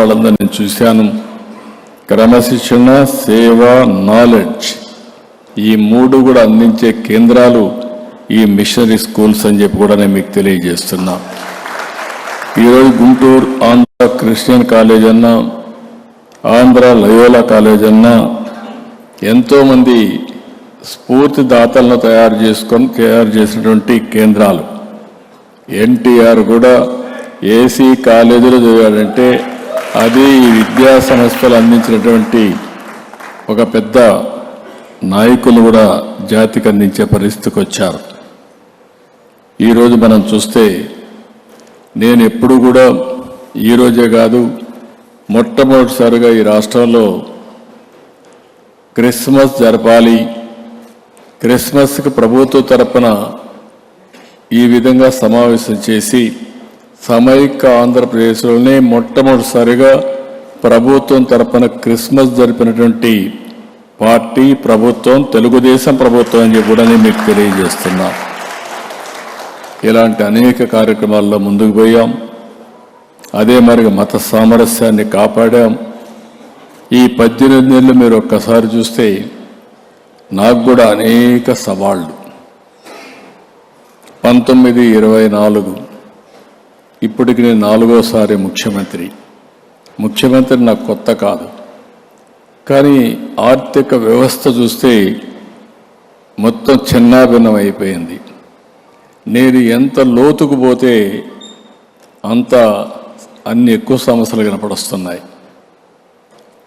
వాళ్ళందరినీ చూశాను. క్రమశిక్షణ సేవ నాలెడ్జ్ ఈ మూడు కూడా అందించే కేంద్రాలు ఈ మిషనరీ స్కూల్స్ అని చెప్పి కూడా నేను మీకు తెలియజేస్తున్నా. ఈరోజు గుంటూరు ఆంధ్ర క్రిస్టియన్ కాలేజ్ అన్నా ఆంధ్ర లయోలా కాలేజ్ అన్నా ఎంతోమంది స్ఫూర్తిదాతలను తయారు చేసుకొని తయారు చేసినటువంటి కేంద్రాలు. ఎన్టీఆర్ కూడా ఏసీ కాలేజీలో చదివాడంటే అది ఈ విద్యా సంస్థలు అందించినటువంటి ఒక పెద్ద నాయకులు కూడా జాతికి అందించే పరిస్థితికి వచ్చారు. ఈరోజు మనం చూస్తే నేను ఎప్పుడు కూడా ఈరోజే కాదు మొట్టమొదటిసారిగా ఈ రాష్ట్రంలో క్రిస్మస్ జరపాలి క్రిస్మస్కి ప్రభుత్వ తరపున ఈ విధంగా సమావేశం చేసి సమైక్య ఆంధ్రప్రదేశ్లోనే మొట్టమొదటిసారిగా ప్రభుత్వం తరపున క్రిస్మస్ జరిపినటువంటి పార్టీ ప్రభుత్వం తెలుగుదేశం ప్రభుత్వం అని చెప్పి కూడా నేను మీకు తెలియజేస్తున్నా. ఇలాంటి అనేక కార్యక్రమాల్లో ముందుకు పోయాం. అదే మరి మత సామరస్యాన్ని కాపాడాం. ఈ పద్దెనిమిది నెలలు మీరు ఒక్కసారి చూస్తే నాకు కూడా అనేక సవాళ్ళు పంతొమ్మిది ఇరవై నాలుగు ఇప్పటికి నేను నాలుగోసారి ముఖ్యమంత్రి. ముఖ్యమంత్రి నాకు కొత్త కాదు. కానీ ఆర్థిక వ్యవస్థ చూస్తే మొత్తం చిన్నాభిన్నం అయిపోయింది నేను ఎంత లోతుకు పోతే అంత అన్ని ఎక్కువ సమస్యలు కనపడొస్తున్నాయి.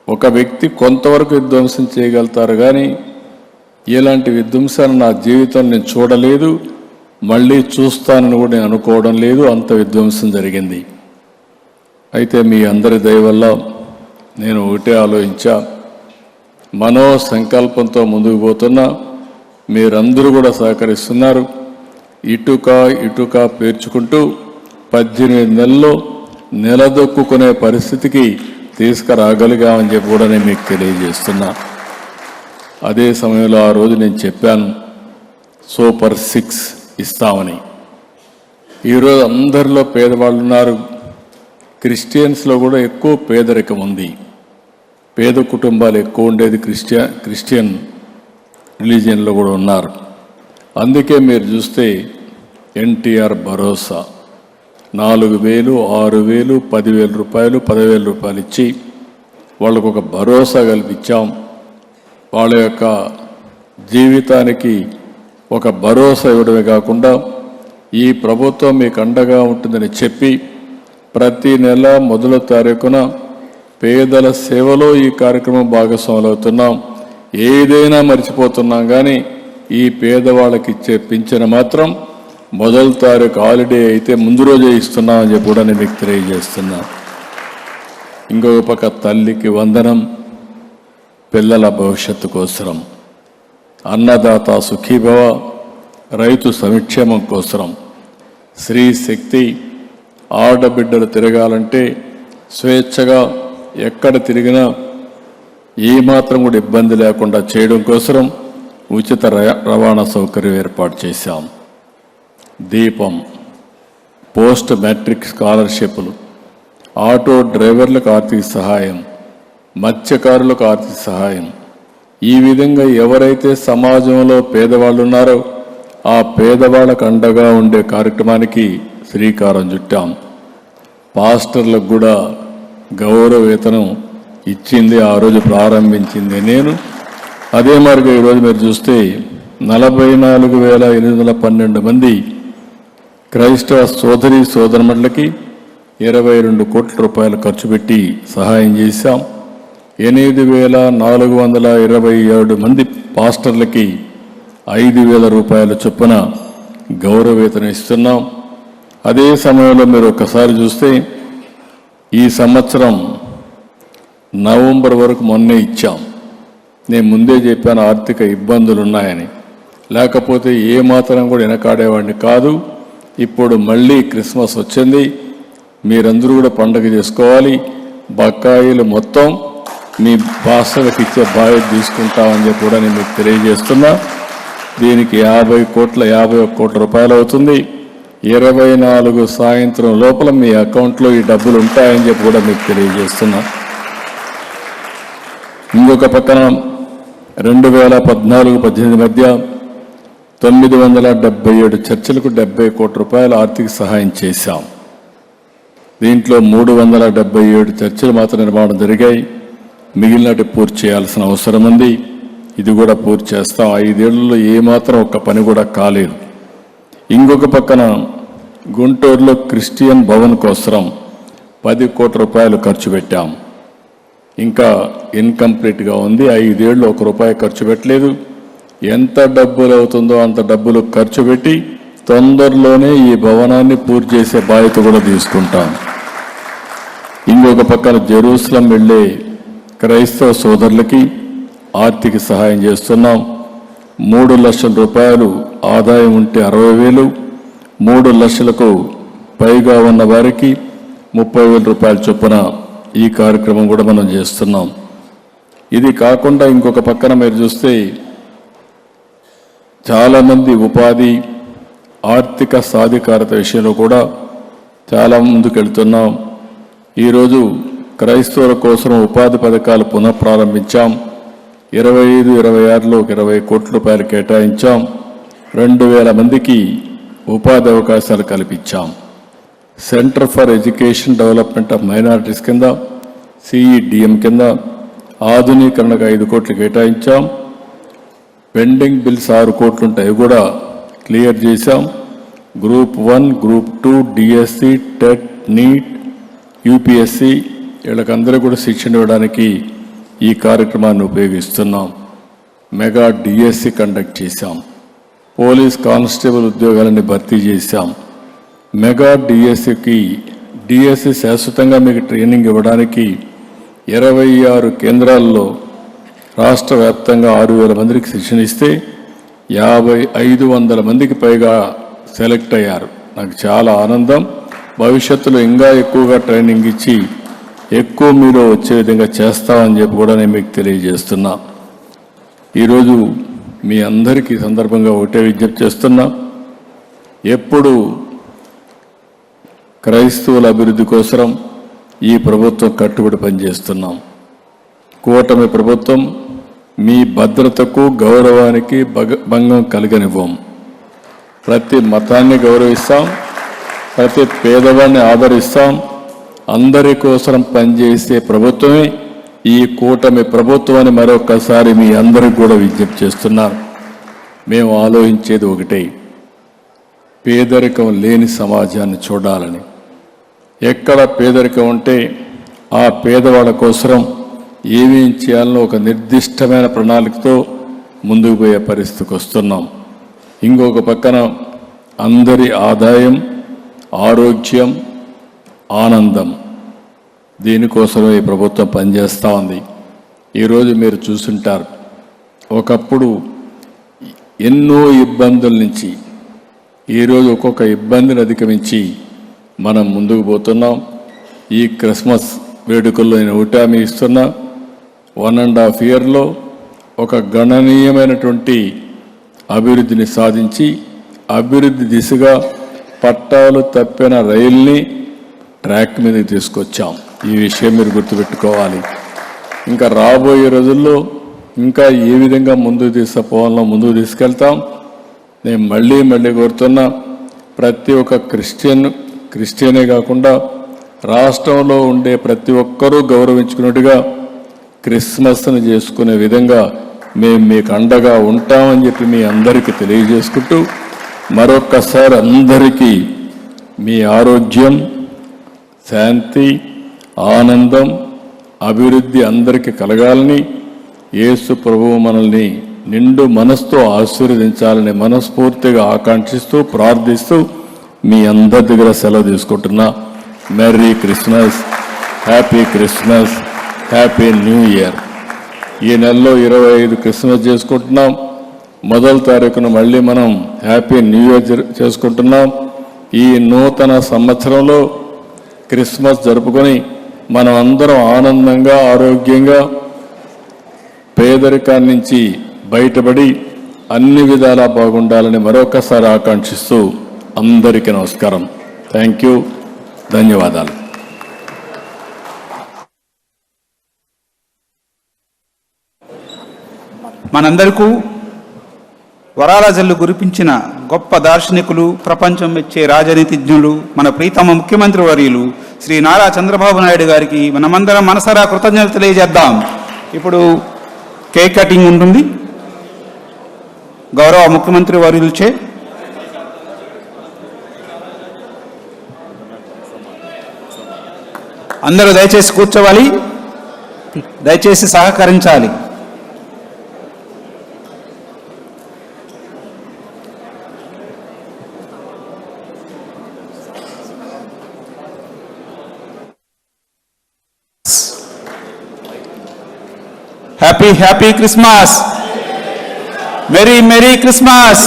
ఒక వ్యక్తి కొంతవరకు విధ్వంసం చేయగలుగుతారు కానీ ఇలాంటి విధ్వంసాన్ని నా జీవితం నేను చూడలేదు. మళ్ళీ చూస్తానని కూడా నేను అనుకోవడం లేదు అంత విధ్వంసం జరిగింది. అయితే మీ అందరి దయ వల్ల నేను ఒకటే ఆలోచించా మనో సంకల్పంతో ముందుకు పోతున్నా మీరందరూ కూడా సహకరిస్తున్నారు. ఇటుక ఇటుక పేర్చుకుంటూ పద్దెనిమిది నెలల్లో నిలదొక్కునే పరిస్థితికి తీసుకురాగలిగామని చెప్పి కూడా నేను మీకు తెలియజేస్తున్నా. అదే సమయంలో ఆ రోజు నేను చెప్పాను సూపర్ సిక్స్ ఇస్తామని. ఈరోజు అందరిలో పేదవాళ్ళు ఉన్నారు. క్రిస్టియన్స్లో కూడా ఎక్కువ పేదరికం ఉంది. పేద కుటుంబాలు ఎక్కువ ఉండేది క్రిస్టియన్ క్రిస్టియన్ రిలీజియన్లో కూడా ఉన్నారు. అందుకే మీరు చూస్తే ఎన్టీఆర్ భరోసా. నాలుగు వేలు ఆరు వేలు పదివేల రూపాయలు పదివేల రూపాయలు ఇచ్చి వాళ్ళకు ఒక భరోసా కల్పించాం. వాళ్ళ యొక్క జీవితానికి ఒక భరోసా ఇవ్వడమే కాకుండా ఈ ప్రభుత్వం మీకు అండగా ఉంటుందని చెప్పి ప్రతి నెల మొదల తారీఖున పేదల సేవలో ఈ కార్యక్రమం భాగస్వాములు అవుతున్నాం. ఏదైనా మర్చిపోతున్నాం కానీ ఈ పేదవాళ్ళకి ఇచ్చే పింఛను మాత్రం మొదటి తారీఖు హాలిడే అయితే ముందు రోజే ఇస్తున్నామని చెప్పి కూడా నేను మీకు తెలియజేస్తున్నా. ఇంకొక పక్క తల్లికి వందనం పిల్లల భవిష్యత్తు కోసరం. అన్నదాత సుఖీభవ రైతు సంక్షేమం కోసరం. స్త్రీ శక్తి ఆడబిడ్డలు తిరగాలంటే స్వేచ్ఛగా ఎక్కడ తిరిగినా ఏమాత్రం కూడా ఇబ్బంది లేకుండా చేయడం కోసం ఉచిత ర- రవాణా సౌకర్యం ఏర్పాటు చేశాం. దీపం పోస్ట్ మెట్రిక్ స్కాలర్షిప్లు ఆటో డ్రైవర్లకు ఆర్థిక సహాయం మత్స్యకారులకు ఆర్థిక సహాయం ఈ విధంగా ఎవరైతే సమాజంలో పేదవాళ్ళు ఉన్నారో ఆ పేదవాళ్ళకు అండగా ఉండే కార్యక్రమానికి శ్రీకారం చుట్టాం. పాస్టర్లకు కూడా గౌరవేతనం ఇచ్చింది ఆ రోజు ప్రారంభించింది నేను. అదే మార్గం ఈరోజు మీరు చూస్తే నలభై నాలుగు వేల ఎనిమిది వందల పన్నెండు మంది క్రైస్తవ సోదరి సోదరుమణులకి ఇరవై రెండు కోట్ల రూపాయలు ఖర్చు పెట్టి సహాయం చేశాం. ఎనిమిది వేల నాలుగు వందల ఇరవై ఏడు మంది పాస్టర్లకి ఐదు వేల రూపాయల చొప్పున గౌరవేతనం ఇస్తున్నాం. అదే సమయంలో మీరు ఒక్కసారి చూస్తే ఈ సంవత్సరం నవంబర్ వరకు మొన్నే ఇచ్చాం. నేను ముందే చెప్పాను ఆర్థిక ఇబ్బందులు ఉన్నాయని లేకపోతే ఏ మాత్రం కూడా వెనకాడేవాడిని కాదు. ఇప్పుడు మళ్ళీ క్రిస్మస్ వచ్చింది. మీరందరూ కూడా పండగ చేసుకోవాలి. బకాయిలు మొత్తం మీ భాషలకు ఇచ్చే బాధ్యత తీసుకుంటామని చెప్పి కూడా నేను మీకు తెలియజేస్తున్నా. దీనికి యాభై కోట్ల యాభై ఒక్క కోట్ల రూపాయలు అవుతుంది. ఇరవై నాలుగు సాయంత్రం లోపల మీ అకౌంట్లో ఈ డబ్బులు ఉంటాయని చెప్పి కూడా మీకు తెలియజేస్తున్నా. ఇంకొక పక్కన రెండు వేల పద్నాలుగు పద్దెనిమిది మధ్య తొమ్మిది వందల డెబ్బై ఏడు చర్చలకు డెబ్బై కోట్ల రూపాయల ఆర్థిక సహాయం చేశాం. దీంట్లో మూడు వందల డెబ్బై ఏడు చర్చలు మాత్రం నిర్మాణం జరిగాయి. మిగిలినటి పూర్తి చేయాల్సిన అవసరం ఉంది. ఇది కూడా పూర్తి చేస్తాం ఐదేళ్ళలో ఏమాత్రం ఒక్క పని కూడా కాలేదు. ఇంకొక పక్కన గుంటూరులో క్రిస్టియన్ భవన్ కోసం పది కోట్ల రూపాయలు ఖర్చు పెట్టాం. ఇంకా ఇన్కంప్లీట్గా ఉంది. ఐదేళ్ళు ఒక రూపాయి ఖర్చు పెట్టలేదు. ఎంత డబ్బులు అవుతుందో అంత డబ్బులు ఖర్చు పెట్టి తొందరలోనే ఈ భవనాన్ని పూర్తి చేసే బాధ్యత కూడా తీసుకుంటాం. ఇంకొక పక్కన జెరూసలం వెళ్ళే క్రైస్తవ సోదరులకి ఆర్థిక సహాయం చేస్తున్నాం. మూడు లక్షల రూపాయలు ఆదాయం ఉంటే అరవై వేలు మూడు లక్షలకు పైగా ఉన్న వారికి ముప్పై వేల రూపాయల చొప్పున ఈ కార్యక్రమం కూడా మనం చేస్తున్నాం. ఇది కాకుండా ఇంకొక పక్కన మీరు చూస్తే చాలామంది ఉపాధి ఆర్థిక సాధికారత విషయంలో కూడా చాలా ముందుకెళ్తున్నాం. ఈరోజు క్రైస్తవుల కోసం ఉపాధి పథకాలు పునఃప్రారంభించాం. ఇరవై ఐదు ఇరవై ఆరులో ఒక ఇరవై కోట్ల రూపాయలు కేటాయించాం. రెండు వేల మందికి ఉపాధి అవకాశాలు కల్పించాం. Centre for education development of minorities కింద సిఈడిఎం కింద ఆధునీకరణకు ఐదు కోట్లు కేటాయించాం. పెండింగ్ బిల్స్ ఆరు కోట్లు ఉంటాయి అవి కూడా క్లియర్ చేశాం. Group one group two DSC TET NEET UPSC వీళ్ళకందరూ కూడా శిక్షణ ఇవ్వడానికి ఈ కార్యక్రమాన్ని ఉపయోగిస్తున్నాం. మెగా డిఎస్సి కండక్ట్ చేశాం. పోలీస్ కానిస్టేబుల్ ఉద్యోగాలని భర్తీ చేశాం. మెగా డిఎస్సికి డిఎస్సి శాశ్వతంగా మీకు ట్రైనింగ్ ఇవ్వడానికి ఇరవై ఆరు కేంద్రాల్లో రాష్ట్ర వ్యాప్తంగా ఆరు వేల మందికి శిక్షణ ఇస్తే యాభై ఐదు వందల మందికి పైగా సెలెక్ట్ అయ్యారు. నాకు చాలా ఆనందం. భవిష్యత్తులో ఇంకా ఎక్కువగా ట్రైనింగ్ ఇచ్చి ఎక్కువ మీరు వచ్చే విధంగా చేస్తామని చెప్పి కూడా నేను మీకు తెలియజేస్తున్నా. ఈరోజు మీ అందరికీ సందర్భంగా ఒకటే విజ్ఞప్తి చేస్తున్నా. ఎప్పుడు క్రైస్తవుల అభివృద్ధి కోసం ఈ ప్రభుత్వం కట్టుబడి పనిచేస్తున్నాం. కూటమి ప్రభుత్వం మీ భద్రతకు గౌరవానికి భగ భంగం కలగనివ్వం. ప్రతి మతాన్ని గౌరవిస్తాం ప్రతి పేదవాడిని ఆదరిస్తాం అందరి కోసం పనిచేసే ప్రభుత్వమే ఈ కూటమి ప్రభుత్వాన్ని మరొకసారి మీ అందరికి కూడా విజ్ఞప్తి చేస్తున్నారు మేము ఆలోచించేది ఒకటే. పేదరికం లేని సమాజాన్ని చూడాలని. ఎక్కడ పేదరికం ఉంటే ఆ పేదవాళ్ళ కోసం ఏమేం చేయాలనో ఒక నిర్దిష్టమైన ప్రణాళికతో ముందుకు పోయే పరిస్థితికి వస్తున్నాం. ఇంకొక పక్కన అందరి ఆదాయం ఆరోగ్యం ఆనందం. దీనికోసమే ఈ ప్రభుత్వం పనిచేస్తూ ఉంది. ఈరోజు మీరు చూసుంటారు. ఒకప్పుడు ఎన్నో ఇబ్బందుల నుంచి ఈరోజు ఒక్కొక్క ఇబ్బందిని అధిగమించి మనం ముందుకు పోతున్నాం. ఈ క్రిస్మస్ వేడుకల్లో నేను ఊటామి ఇస్తున్నా. వన్ అండ్ హాఫ్ ఇయర్లో ఒక గణనీయమైనటువంటి అభివృద్ధిని సాధించి అభివృద్ధి దిశగా పట్టాలు తప్పిన రైల్ని ట్రాక్ మీదకి తీసుకొచ్చాం. ఈ విషయం మీరు గుర్తుపెట్టుకోవాలి. ఇంకా రాబోయే రోజుల్లో ఇంకా ఏ విధంగా ముందుకు తీసుకుపోవాలో ముందుకు తీసుకెళ్తాం. నేను మళ్ళీ మళ్ళీ కోరుతున్నా ప్రతి ఒక్క క్రిస్టియన్ క్రిస్టియనే కాకుండా రాష్ట్రంలో ఉండే ప్రతి ఒక్కరూ గౌరవించుకున్నట్టుగా క్రిస్మస్ను చేసుకునే విధంగా మేము మీకు అండగా ఉంటామని చెప్పి మీ అందరికీ తెలియజేసుకుంటూ మరొక్కసారి అందరికీ మీ ఆరోగ్యం శాంతి ఆనందం అభివృద్ధి అందరికీ కలగాలని యేసు ప్రభువు మనల్ని నిండు మనసుతో ఆశీర్వదించాలని మనస్ఫూర్తిగా ఆకాంక్షిస్తూ ప్రార్థిస్తూ మీ అందరి దగ్గర సెలవు తీసుకుంటున్నా. Merry Christmas happy Christmas happy new year. ఈ నెలలో ఇరవై ఐదు క్రిస్మస్ చేసుకుంటున్నాం. మొదటి తారీఖున మళ్ళీ మనం హ్యాపీ న్యూ ఇయర్ చేసుకుంటున్నాం. ఈ నూతన సంవత్సరంలో క్రిస్మస్ జరుపుకొని మనం అందరం ఆనందంగా ఆరోగ్యంగా పేదరికాన్ని నుంచి బయటపడి అన్ని విధాలా బాగుండాలని మరొకసారి ఆకాంక్షిస్తూ అందరికీ నమస్కారం. థ్యాంక్ యూ ధన్యవాదాలు. మనందరికీ వరాల జల్లు గురిపించిన గొప్ప దార్శనికులు ప్రపంచం మెచ్చే రాజనీతిజ్ఞులు మన ప్రీతమ ముఖ్యమంత్రి వర్యులు శ్రీ నారా చంద్రబాబు నాయుడు గారికి మనమందరం మనసరా కృతజ్ఞతలు తెలియజేద్దాం. ఇప్పుడు కేక్ కటింగ్ ఉంటుంది. గౌరవ ముఖ్యమంత్రి వర్యులచే అందరూ దయచేసి కూర్చోవాలి. దయచేసి సహకరించాలి. Happy happy Christmas merry merry Christmas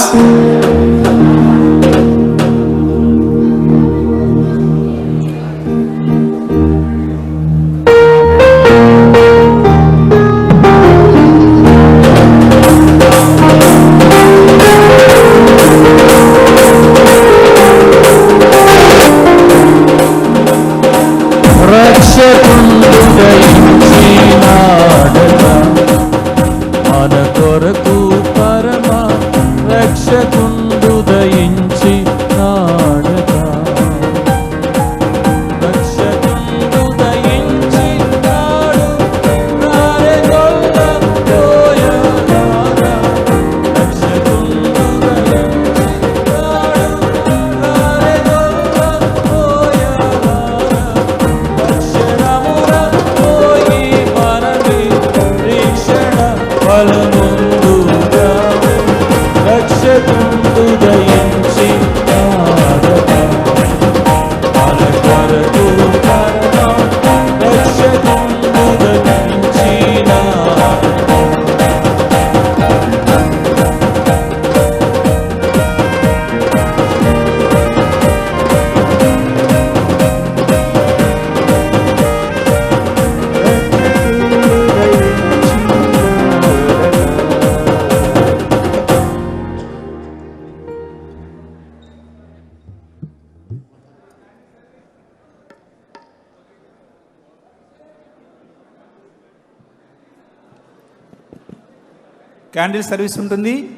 candle service ఉంటుంది.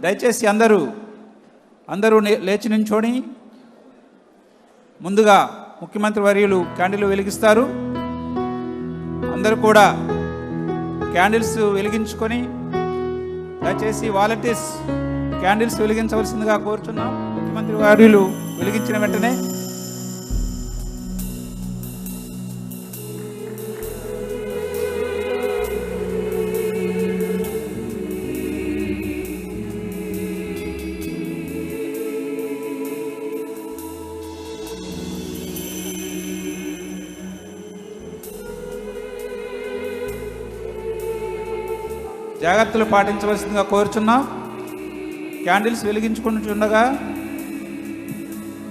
దయచేసి అందరూ అందరూ లేచి నించోని. ముందుగా ముఖ్యమంత్రి వర్యులు క్యాండిల్ వెలిగిస్తారు. అందరూ కూడా క్యాండిల్స్ వెలిగించుకొని దయచేసి వాలంటీర్స్ క్యాండిల్స్ వెలిగించవలసిందిగా కోరుచున్నాం. ముఖ్యమంత్రి వర్యులు వెలిగించిన వెంటనే జాగ్రత్తలు పాటించవలసిందిగా కోరుచున్నాం. క్యాండిల్స్ వెలిగించుకుంటుండగా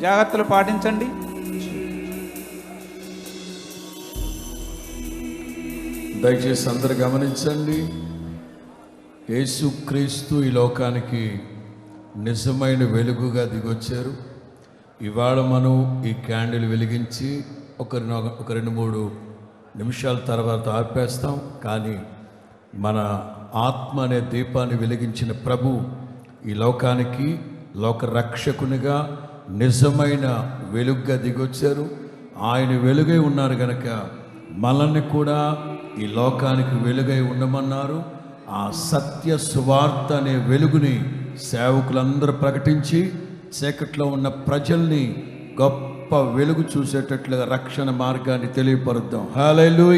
జాగ్రత్తలు పాటించండి. దయచేసి అందరు గమనించండి. యేసుక్రీస్తు ఈ లోకానికి నిజమైన వెలుగుగా దిగొచ్చారు. ఇవాళ మనం ఈ క్యాండిల్ వెలిగించి ఒక ఒక రెండు మూడు నిమిషాల తర్వాత ఆర్పేస్తాం. కానీ మన ఆత్మ అనే దీపాన్ని వెలిగించిన ప్రభు ఈ లోకానికి లోక రక్షకునిగా నిజమైన వెలుగుగా దిగొచ్చారు. ఆయన వెలుగై ఉన్నారు గనక మనల్ని కూడా ఈ లోకానికి వెలుగై ఉండమన్నారు. ఆ సత్య సువార్త అనే వెలుగుని సేవకులందరూ ప్రకటించి చీకట్లో ఉన్న ప్రజల్ని గొప్ప వెలుగు చూసేటట్లుగా రక్షణ మార్గాన్ని తెలియపరుద్దాం. హలో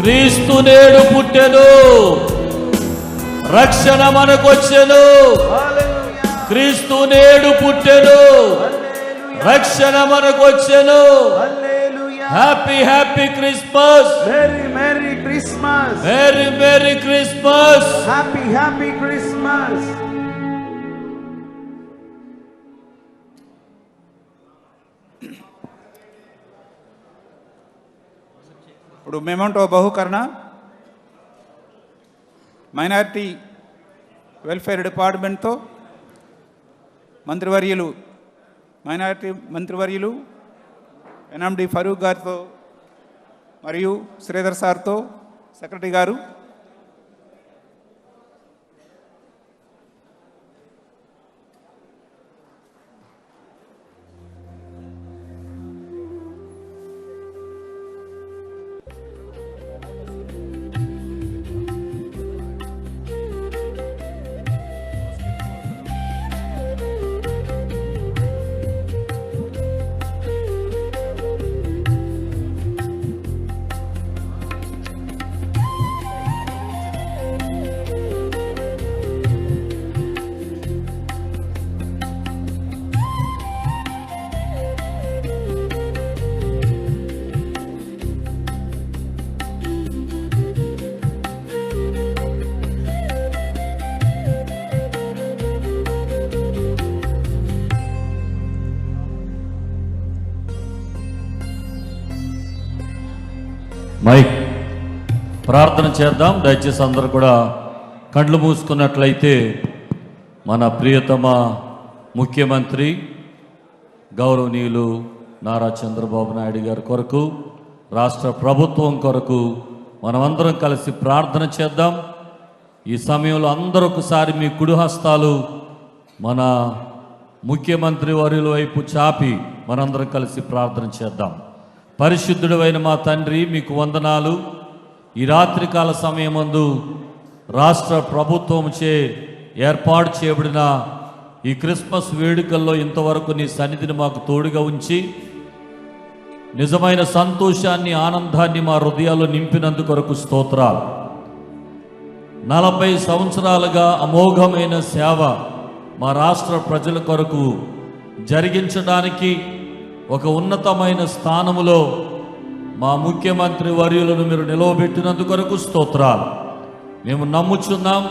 క్రీస్తు నేడు పుట్టెను. రక్షణ మనకొచ్చెను. క్రీస్తు నేడు పుట్టెను. రక్షణ మనకొచ్చెను. Happy happy Christmas. Merry Merry Christmas. Merry merry Christmas Happy Happy Christmas. ఇప్పుడు మెమంటో బహుకరణ. మైనారిటీ వెల్ఫేర్ డిపార్ట్మెంట్తో మంత్రివర్యులు మైనారిటీ మంత్రివర్యులు ఎన్ఎండి ఫరూక్ గారితో మరియు శ్రీధర్ సార్తో సెక్రటరీ గారు ప్రార్థన చేద్దాం. దయచేసి అందరూ కూడా కండ్లు మూసుకున్నట్లయితే మన ప్రియతమ ముఖ్యమంత్రి గౌరవనీయులు నారా చంద్రబాబు నాయుడు గారి కొరకు రాష్ట్ర ప్రభుత్వం కొరకు మనమందరం కలిసి ప్రార్థన చేద్దాం. ఈ సమయంలో అందరూ ఒకసారి మీ కుడిహస్తాలు మన ముఖ్యమంత్రి వర్యుల వైపు చాపి మనందరం కలిసి ప్రార్థన చేద్దాం. పరిశుద్ధుడైన మా తండ్రి మీకు వందనాలు. ఈ రాత్రికాల సమయమందు రాష్ట్ర ప్రభుత్వంచే ఏర్పాటు చేయబడిన ఈ క్రిస్మస్ వేడుకల్లో ఇంతవరకు నీ సన్నిధిని మాకు తోడుగా ఉంచి నిజమైన సంతోషాన్ని ఆనందాన్ని మా హృదయాల్లో నింపినందుకు కొరకు స్తోత్రాలు. నలభై సంవత్సరాలుగా అమోఘమైన సేవ మా రాష్ట్ర ప్రజల కొరకు జరిగించడానికి ఒక ఉన్నతమైన స్థానములో మా ముఖ్యమంత్రి వర్యులను మీరు నిలవబెట్టినందుకు కొరకు స్తోత్రాలు. మేము నమ్ముచున్నాం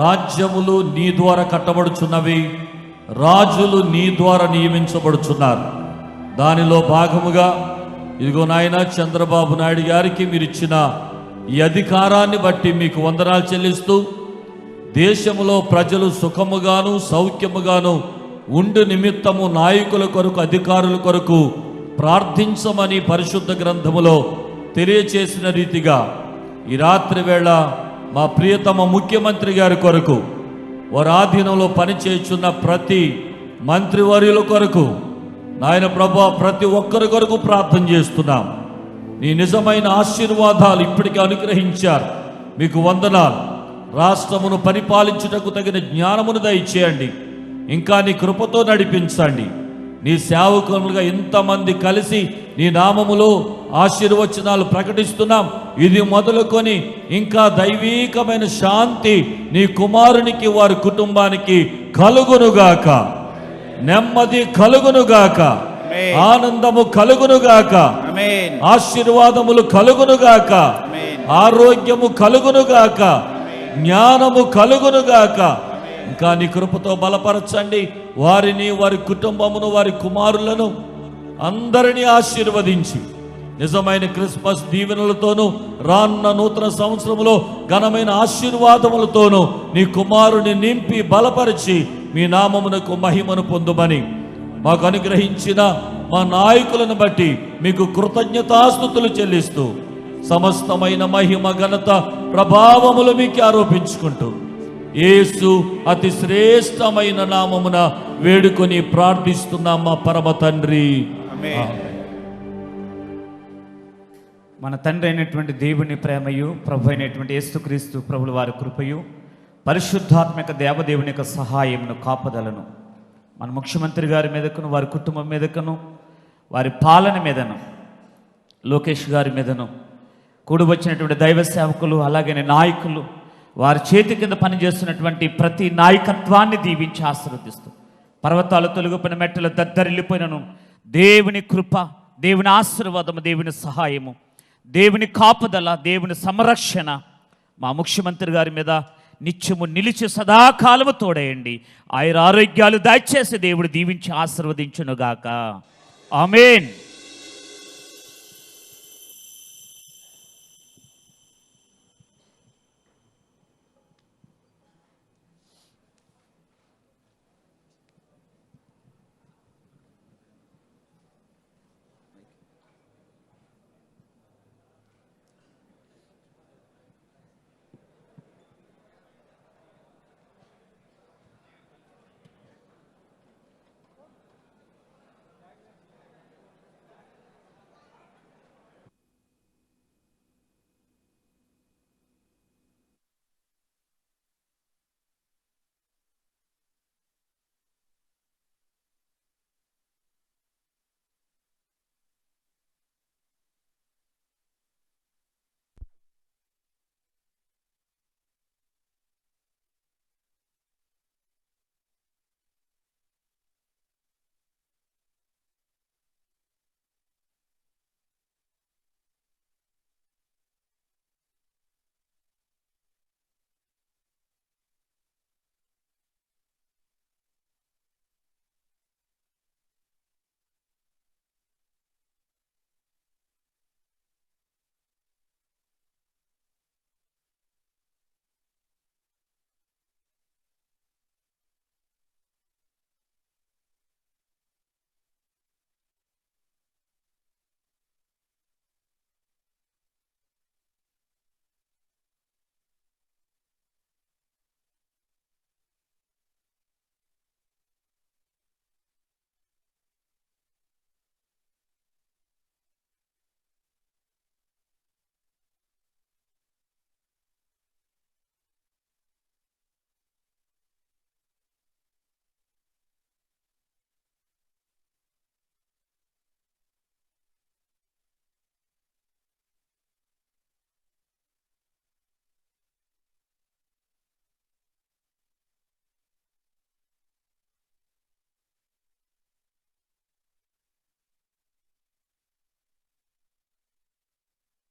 రాజ్యములు నీ ద్వారా కట్టబడుచున్నవి రాజులు నీ ద్వారా నియమించబడుచున్నారు. దానిలో భాగముగా ఇదిగో నాయన చంద్రబాబు నాయుడు గారికి మీరు ఇచ్చిన ఈ అధికారాన్ని బట్టి మీకు వందనాలు చెల్లిస్తూ దేశంలో ప్రజలు సుఖముగాను సౌఖ్యముగాను ఉండు నిమిత్తము నాయకుల కొరకు అధికారుల కొరకు ప్రార్థించమని పరిశుద్ధ గ్రంథములో తెలియచేసిన రీతిగా ఈ రాత్రి వేళ మా ప్రియతమ ముఖ్యమంత్రి గారి కొరకు వారి ఆధీనంలో పనిచేస్తున్న ప్రతి మంత్రివర్యుల కొరకు నాయన ప్రభు ప్రతి ఒక్కరి కొరకు ప్రార్థన చేస్తున్నాం. నీ నిజమైన ఆశీర్వాదాలు ఇప్పటికే అనుగ్రహించారు. మీకు వందనాలు. రాష్ట్రమును పరిపాలించుటకు తగిన జ్ఞానమును దయచేయండి. ఇంకా నీ కృపతో నడిపించండి. నీ సేవకులుగా ఇంతమంది కలిసి నీ నామములో ఆశీర్వచనాలు ప్రకటిస్తున్నాం. ఇది మొదలుకొని ఇంకా దైవీకమైన శాంతి నీ కుమారునికి వారి కుటుంబానికి కలుగునుగాక. నెమ్మది కలుగునుగాక. ఆనందము కలుగునుగాక. ఆశీర్వాదములు కలుగునుగాక. ఆరోగ్యము కలుగునుగాక. జ్ఞానము కలుగునుగాక. ఇంకా నీ కృపతో బలపరచండి. వారిని వారి కుటుంబమును వారి కుమారులను అందరినీ ఆశీర్వదించి. నిజమైన క్రిస్మస్ దీవెనలతోనూ రానున్న నూతన సంవత్సరములో ఘనమైన ఆశీర్వాదములతోనూ నీ కుమారుని నింపి బలపరిచి మీ నామమునకు మహిమను పొందుమని మాకు అనుగ్రహించిన మా నాయకులను బట్టి మీకు కృతజ్ఞతాస్థుతులు చెల్లిస్తూ సమస్తమైన మహిమ ఘనత ప్రభావములు మీకు ఆరోపించుకుంటూ యేసు అతి శ్రేష్టమైన నామమున వేడుకొని ప్రార్థిస్తున్నాం మా పరమ తండ్రి. మన తండ్రి అయినటువంటి దేవుని ప్రేమయు ప్రభు అయినటువంటి యేసుక్రీస్తు ప్రభుల వారి కృపయు పరిశుద్ధాత్మక దేవదేవుని యొక్క సహాయమును కాపుదలను. మన ముఖ్యమంత్రి గారి మీదకును వారి కుటుంబం మీదకును వారి పాలన మీదను లోకేష్ గారి మీదను కూడి వచ్చినటువంటి దైవ సేవకులు అలాగే నాయకులు వారి చేతి కింద పనిచేస్తున్నటువంటి ప్రతి నాయకత్వాన్ని దీవించి ఆశీర్వదిస్తూ. పర్వతాలు తొలగిపోయిన మెట్టలు దద్దరిల్లిపోయినను. దేవుని కృప దేవుని ఆశీర్వాదము దేవుని సహాయము దేవుని కాపుదల దేవుని సంరక్షణ. మా ముఖ్యమంత్రి గారి మీద నిత్యము నిలిచి సదాకాలము తోడేయండి. ఆయన ఆరోగ్యాలు దయచేసి దేవుడు దీవించి ఆశీర్వదించునుగాక. ఆమెన్.